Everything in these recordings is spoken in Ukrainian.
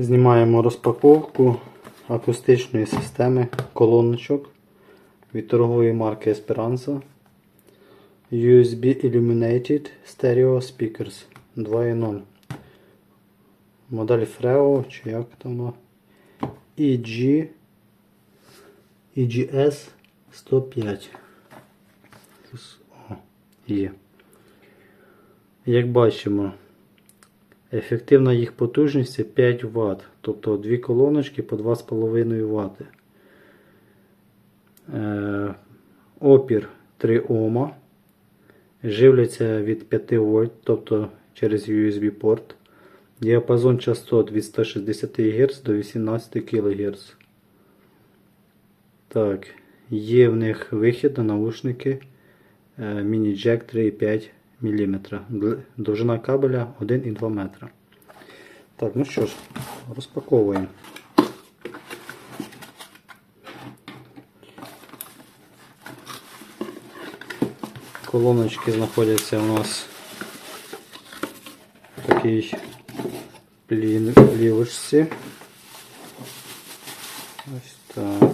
Знімаємо розпаковку акустичної системи колоночок від торгової марки Esperanza. USB Illuminated Stereo Speakers 2.0. Модель Freo, чи як там воно? EG EGS 105. О, є. Як бачимо, ефективна їх потужність це 5 Вт, тобто дві колоночки по 2,5 Вт. Е, опір 3 Ома. Живляться від 5 вольт, тобто через USB порт. Діапазон частот від 160 Гц до 18 кГц. Так, є в них вихід на наушники е, міні-джек 3,5 мм. Довжина кабеля 1,2 метра. Так, ну що ж, розпаковуємо. Колоночки знаходяться у нас в такій плівочці. Ось так.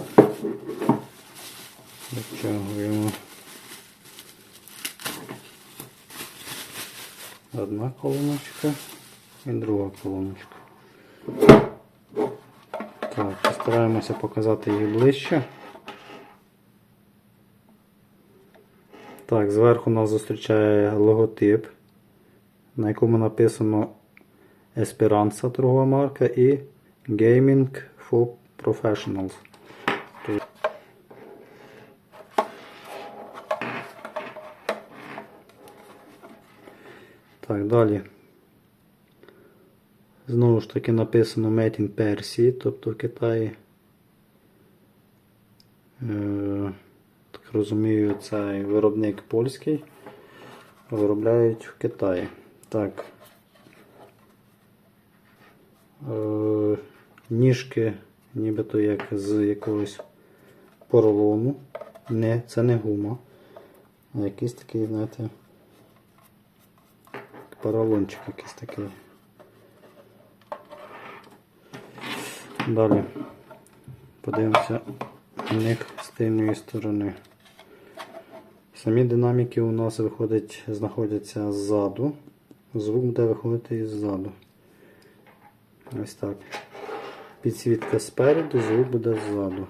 Витягуємо. Одна колоночка і друга колоночка. Так, постараємося показати їх ближче. Так, зверху нас зустрічає логотип, на якому написано Esperanza торгова марка і Gaming for Professionals. Так, далі. Знову ж таки написано Made in Persia, тобто в Китаї. Е, так розумію, цей виробник польський. Виробляють в Китаї. Так. Е, ніжки нібито як з якогось поролону. Не, це не гума. А якийсь такий, знаєте, поролончик якийсь такий. Далі подивимося на них з тильної сторони. Самі динаміки у нас виходить, знаходяться ззаду. Звук буде виходити іззаду. Ось так. Підсвітка спереду, звук буде ззаду.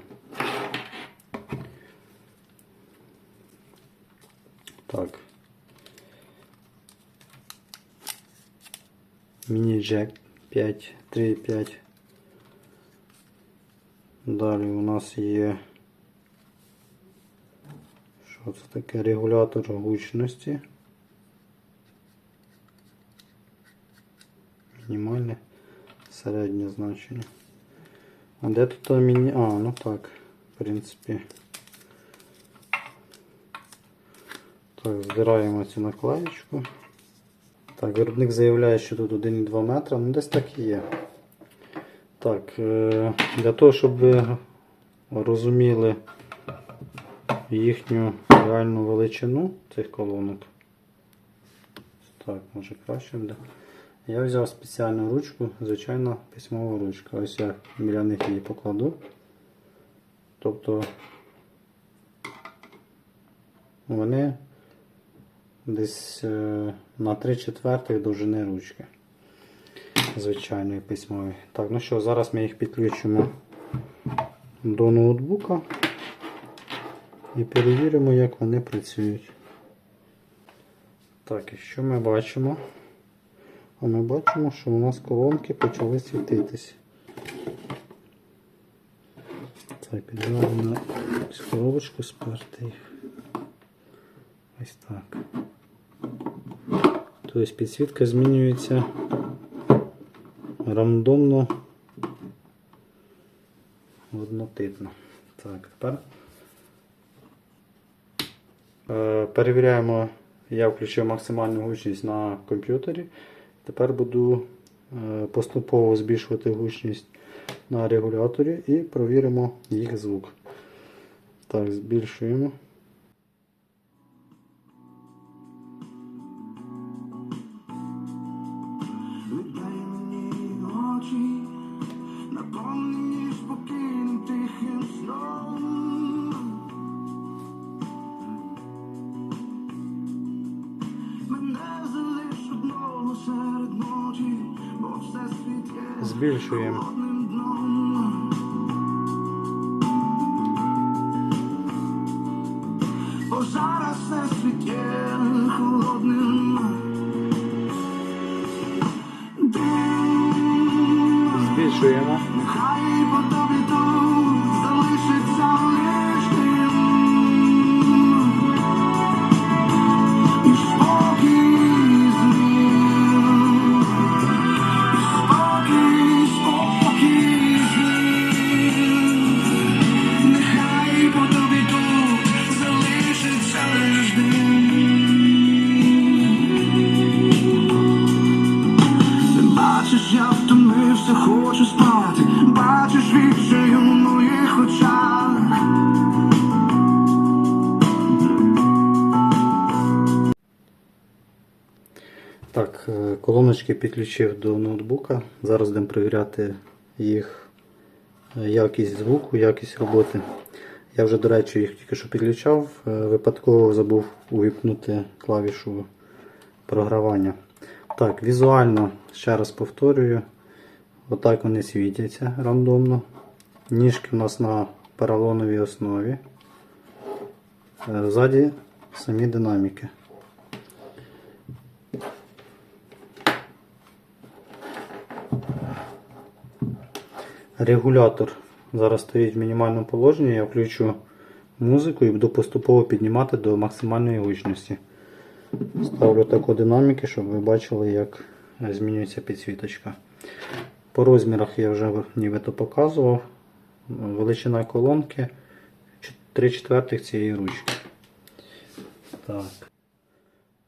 Міні-джек 5, 3,5. Далі у нас є що це таке регулятор гучності. Мінімальне середнє значення. А де тут міні... А, ну так, в принципі. Так, збираємо цю наклеєчку. Так, виробник заявляє, що тут 1,2 метра, ну десь так і є. Так, е, для того, щоб ви розуміли їхню реальну величину цих колонок. Так, може краще буде. Я взяв спеціальну ручку, звичайно, письмова ручка. Ось я біля них її покладу. Тобто вони десь е, на 3 четвертих довжини ручки. Звичайної письмової. Так, ну що, зараз ми їх підключимо до ноутбука і перевіримо, як вони працюють. Так, і що ми бачимо? А ми бачимо, що у нас колонки почали світитись. Так, підбираємо на коробочку сперти їх. Ось так. Тобто підсвітка змінюється рандомно однотипно. Так, тепер е, перевіряємо, я включив максимальну гучність на комп'ютері. Тепер буду е, поступово збільшувати гучність на регуляторі і провіримо їх звук. Так, збільшуємо. Збільшуємо. Колоночки підключив до ноутбука. Зараз будемо перевіряти їх е, якість звуку, якість роботи. Я вже, до речі, їх тільки що підключав, е, випадково забув увімкнути клавішу програвання. Так, візуально, ще раз повторюю, отак вони світяться рандомно. Ніжки у нас на поролоновій основі. Е, Ззаді самі динаміки. Регулятор зараз стоїть в мінімальному положенні. Я включу музику і буду поступово піднімати до максимальної гучності. Ставлю таку динаміки, щоб ви бачили, як змінюється підсвіточка. По розмірах я вже нібито показував. Величина колонки 3 четвертих цієї ручки. Так.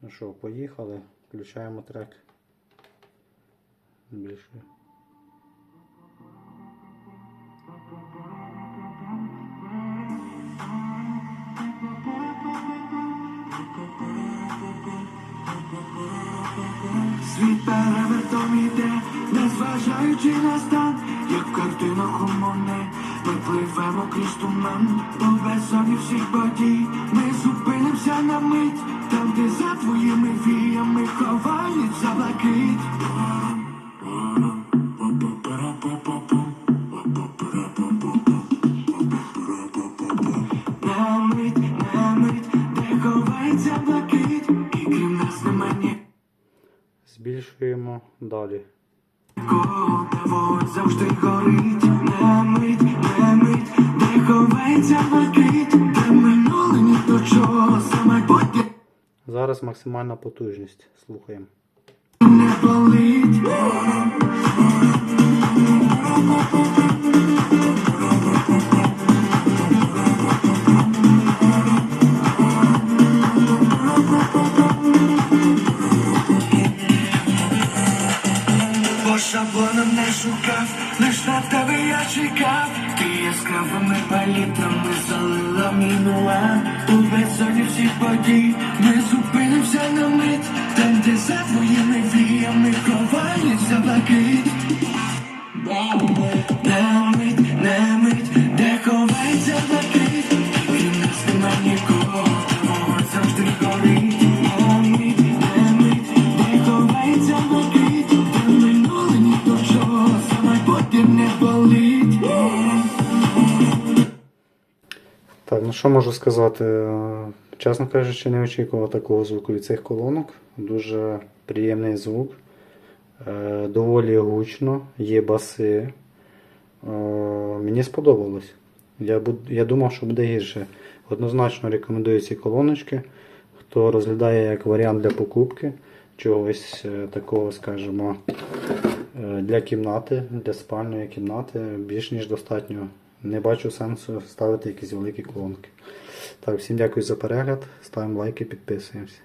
Ну що, поїхали. Включаємо трек. Більше. Світ перевертом іде, незважаючи на стан, як картина картинах ми пливемо крізь туман, по безсоні всіх подій, ми зупинимося на мить, там, де за твоїми віями ховається блакить. Збільшуємо далі. Завжди горить, не мить, не мить, не ховається блакить, де минуле ні до чого, саме майбутнє Зараз максимальна потужність. Слухаємо. не болить. По шаблонам не шукав, лиш на тебе я чекав. Ти яскравими палітрами залила мінула. У безсоні всіх подій ми зупинимося на мить. Там, де за твоїми віями ховається блакить. Так, ну що можу сказати? Чесно кажучи, не очікував такого звуку від цих колонок. Дуже приємний звук. Е, Доволі гучно, є баси. Е, Мені сподобалось. Я, думав, що буде гірше. Однозначно рекомендую ці колоночки. Хто розглядає як варіант для покупки чогось е, такого, скажімо, для кімнати, для спальної кімнати, більш ніж достатньо. Не бачу сенсу ставити якісь великі колонки. Так, всім дякую за перегляд. Ставимо лайки, підписуємося.